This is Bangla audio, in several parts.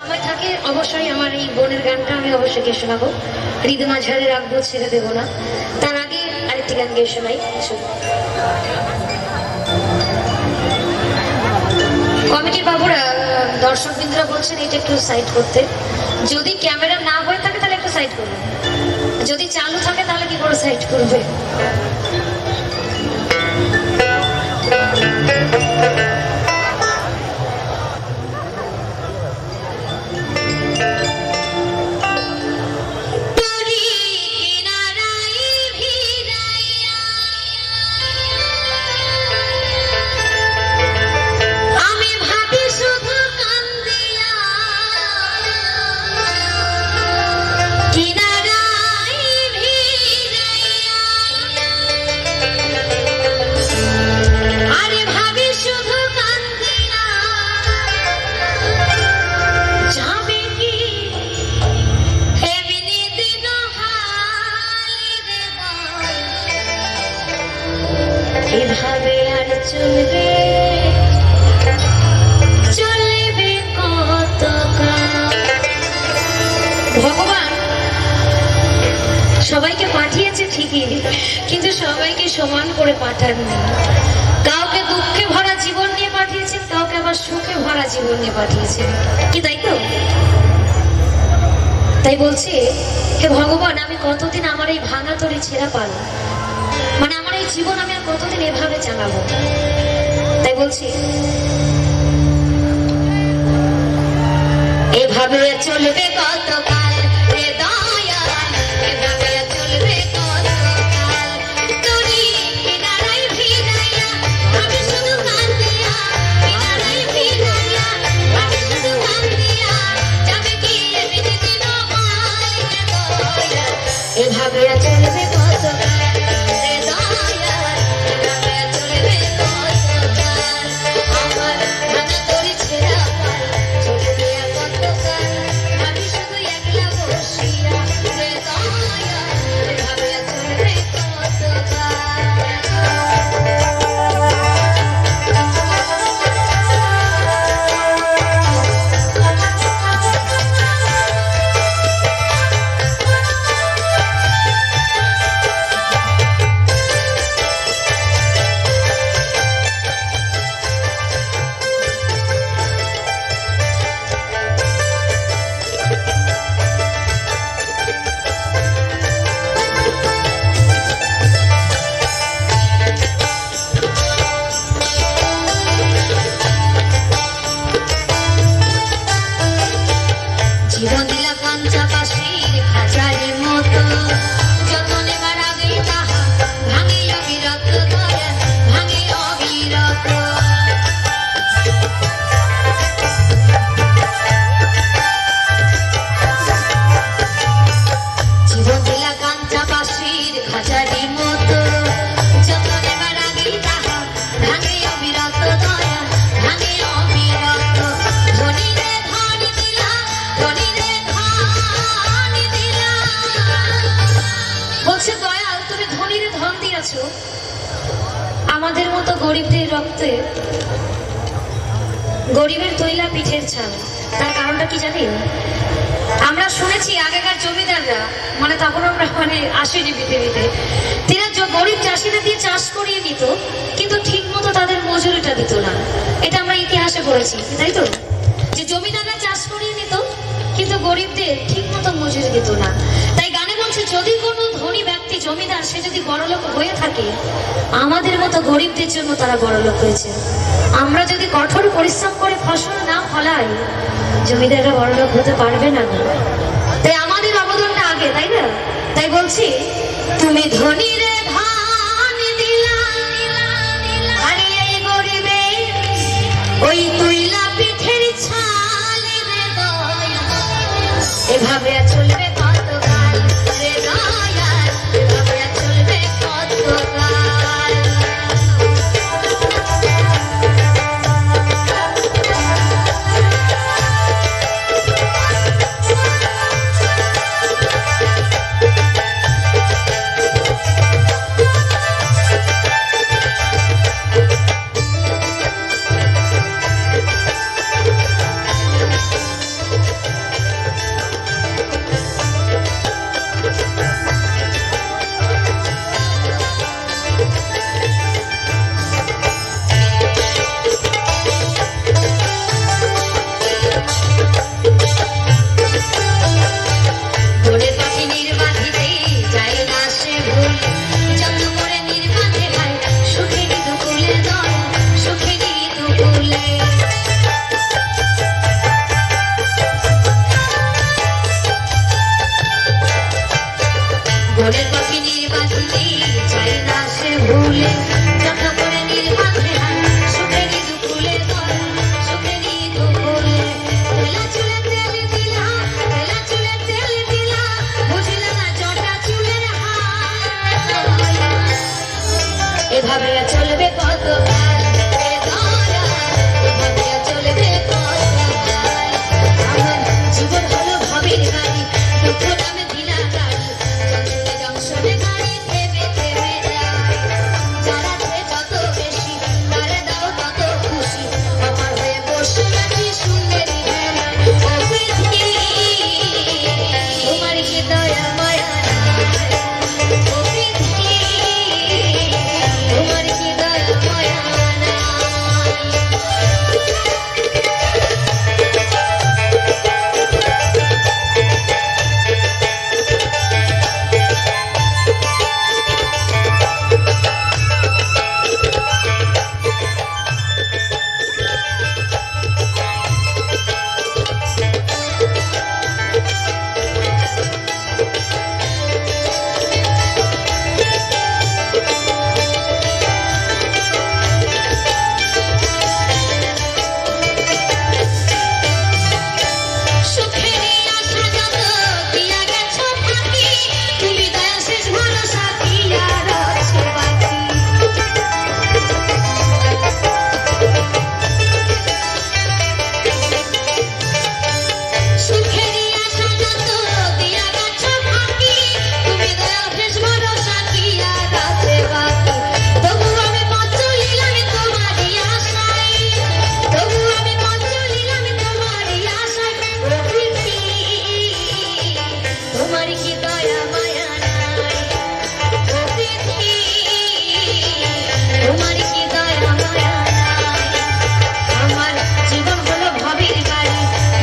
সময় থাকে, অবশ্যই আমার এই বোনের গানটা আমি অবশ্যই গিয়ে শোনাবো। হৃদয় মাঝারে রাখব ছেড়ে দেবো না। তার আগে আরেকটি গান গিয়ে শোনাই। কমিটির বাবুরা দর্শক বিন্দুরা বলছেন এটা একটু সাইড করতে। যদি ক্যামেরা না হয়ে থাকে তাহলে একটু সাইড করবে যদি চালু থাকে তাহলে কি করে সাইড করবে? ভগবান, সবাইকে পাঠিয়েছে ঠিকই, কিন্তু সবাইকে সমান করে পাঠাননি। কাউকে দুঃখে ভরা জীবন নিয়ে পাঠিয়েছেন, কাউকে আবার সুখে ভরা জীবন নিয়ে পাঠিয়েছেন। কি তাই তো? তাই বলছি, হে ভগবান, আমি কতদিন আমার এই ভাঙা তরি ছেঁড়া পাল মানে আমার এই জীবন আমি আর কতদিন এভাবে চালাবো? তাই বলছি, এভাবে চলবে কতকাল আমাদের মতো গরিবদের রক্তে গরিবের তৈলা পিঠের ছাল। তার কারণটা কি জানেন? আমরা শুনেছি আগেকার জমিদাররা মানে তখন আমরা মানে আসেনি পৃথিবীতে, তারা গরিব চাষিদের দিয়ে চাষ করিয়ে নিত, কিন্তু ঠিক মতো তাদের মজুরিটা দিত না। এটা আমরা ইতিহাসে পড়েছি তাই তো? যে জমিদাররা চাষ করিয়ে নিত, কিন্তু গরিবদের ঠিক মতো মজুরি দিত না। তাই গানে বলছে, যদি কোনো ধনী যদি বড়লোক হয়ে থাকে, আমাদের মতো গরিবদের জন্য তারা বড়লোক হয়েছে। আমরা যদি কঠোর পরিশ্রম করে ফসল না ফলাই, জমিদাররা বড়লোক হতে পারবে না। তাই আমাদের অবদানটা আগে, তাই না? তাই বলছি, তুমি ধনী রে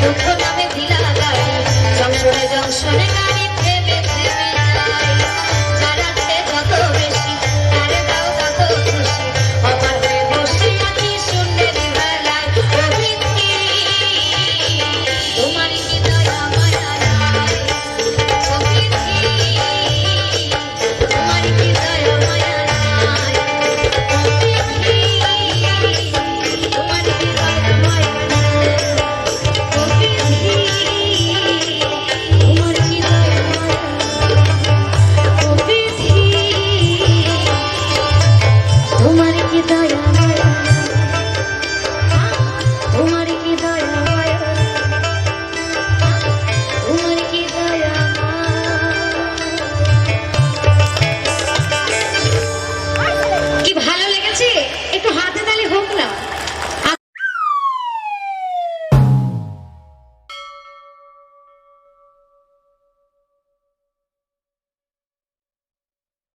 Thank you.